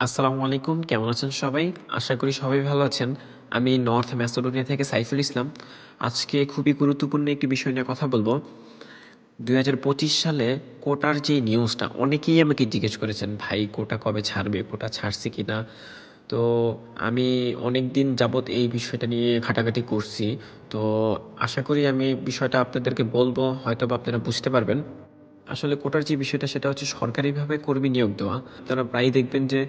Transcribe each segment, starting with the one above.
আসসালামু আলাইকুম, কেমন আছেন সবাই? আশা করি সবাই ভালো আছেন। আমি নর্থ ম্যাসেডোনিয়া থেকে সাইফুল ইসলাম। আজকে খুবই গুরুত্বপূর্ণ একটি বিষয় নিয়ে কথা বলব। দুই হাজার পঁচিশ সালে কোটার যে নিউজটা, অনেকেই আমাকে জিজ্ঞেস করেছেন, ভাই, কোটা কবে ছাড়বে? কোটা ছাড়ছে কি না? তো আমি অনেক দিন যাবৎ এই বিষয়টা নিয়ে ঘাটাঘাটি করছি। তো আশা করি আমি বিষয়টা আপনাদেরকে বলব হয়তো বা আপনারা বুঝতে পারবেন। আসলে কোটার যে বিষয়টা, সেটা হচ্ছে সরকারিভাবে কর্মী নিয়োগ দেওয়া। তারা প্রায় দেখবেন যে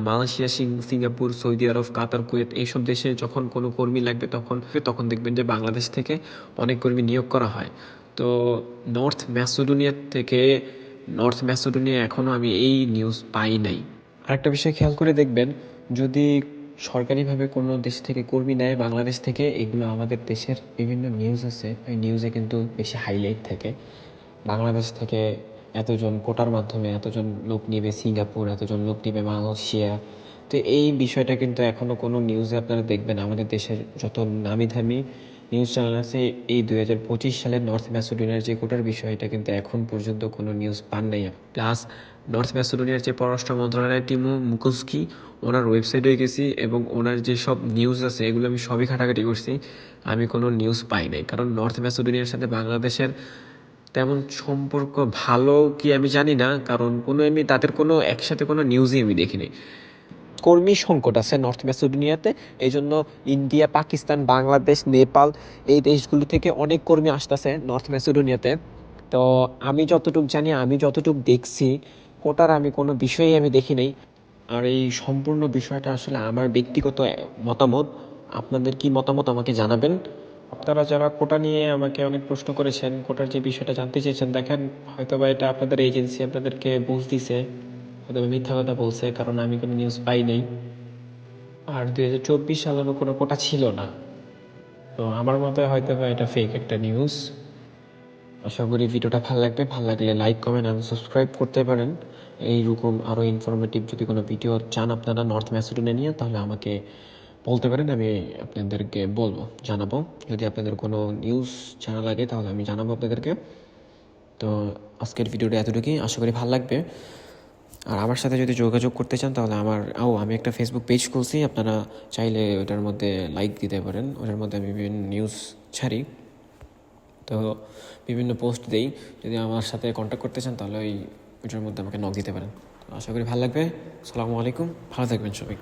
Malaysia, Singh- Singapore, Saudi Arab, Qatar, Kuwait এইসব দেশে যখন কোনো কর্মী লাগবে তখন তখন দেখবেন যে বাংলাদেশ থেকে অনেক কর্মী নিয়োগ করা হয়। তো নর্থ ম্যাসোডোনিয়া থেকে, নর্থ ম্যাসোডোনিয়া এখনও আমি এই নিউজ পাই নাই। আরেকটা বিষয় খেয়াল করে দেখবেন, যদি সরকারিভাবে কোনো দেশ থেকে কর্মী নেয় বাংলাদেশ থেকে, এগুলো আমাদের দেশের বিভিন্ন নিউজ আছে। ওই নিউজে কিন্তু বেশি হাইলাইট থাকে। বাংলাদেশ থেকে এতজন কোটার মাধ্যমে এতজন লোক নিবে সিঙ্গাপুর, এতজন লোক নিবে মালয়েশিয়া। তো এই বিষয়টা কিন্তু এখনও কোনো নিউজে আপনারা দেখবেন আমাদের দেশের যত নামি দামি নিউজ চ্যানেল আছে, এই দুই হাজার পঁচিশ সালের নর্থ ম্যাসোডোনিয়ার যে কোটার বিষয়টা কিন্তু এখন পর্যন্ত কোনো নিউজ পান নাই। প্লাস নর্থ ম্যাসোডোনিয়ার যে পররাষ্ট্র মন্ত্রণালয়ের টিমু মুকুস্কি ওনার ওয়েবসাইটে গেছি এবং ওনার যে সব নিউজ আছে, এগুলো আমি সবই ঘাটাঘাটি করছি। আমি কোনো নিউজ পাই নাই। কারণ নর্থ ম্যাসোডোনিয়ার সাথে বাংলাদেশের তেমন সম্পর্ক ভালো কি আমি জানি না, কারণ কোনো আমি, তাদের কোনো একসাথে কোনো নিউজই আমি দেখিনি। কর্মী সংকট আছে নর্থ ম্যাসেডোনিয়াতে এই জন্য ইন্ডিয়া পাকিস্তান বাংলাদেশ নেপাল এই দেশগুলো থেকে অনেক কর্মী আসতেছে নর্থ ম্যাসেডোনিয়াতে তো আমি যতটুকু জানি, আমি যতটুকু দেখছি, কোটার আমি কোনো বিষয়ই আমি দেখি নাই। আর এই সম্পূর্ণ বিষয়টা আসলে আমার ব্যক্তিগত মতামত। আপনাদের কি মতামত আমাকে জানাবেন? আপনারা যারা কোটা নিয়ে আমাকে অনেক প্রশ্ন করেছেন, কোটার যে বিষয়টা জানতে চেয়েছেন, দেখেন হয়তো বা এটা আপনাদের এজেন্সি আপনাদেরকে বুঝ দিছে হয়তো মিথ্যা কথা বলছে, কারণ আমি কোনো নিউজ পাই নাই। আর দুই হাজার চব্বিশ সালেরও কোনো কোটা ছিল না। তো আমার মতে হয়তো বা এটা ফেক একটা নিউজ আশা করি ভিডিওটা ভালো লাগবে। ভালো লাগলে লাইক কমেন্ট আর সাবস্ক্রাইব করতে পারেন। এইরকম আরও ইনফরমেটিভ যদি কোনো ভিডিও চান আপনারা নর্থ ম্যাসেডোনিয়া নিয়ে, তাহলে আমাকে বলতে পারেন, আমি আপনাদেরকে বলব, জানাব। যদি আপনাদের কোনো নিউজ জানা লাগে, তাহলে আমি জানাব আপনাদেরকে। তো আজকের ভিডিওটা এতটুকুই। আশা করি ভালো লাগবে। আর আমার সাথে যদি যোগাযোগ করতে চান, তাহলে আমার, ও, আমি একটা ফেসবুক পেজ খুলছি। আপনারা চাইলে ওটার মধ্যে লাইক দিতে পারেন। ওটার মধ্যে আমি বিভিন্ন নিউজ ছাড়ি। তো বিভিন্ন পোস্ট দেই। যদি আমার সাথে কন্ট্যাক্ট করতে চান, তাহলে ওই ওইটার মধ্যে আমাকে নক দিতে পারেন। আশা করি ভালো লাগবে। আসসালামু আলাইকুম। ভালো থাকবেন সবাই।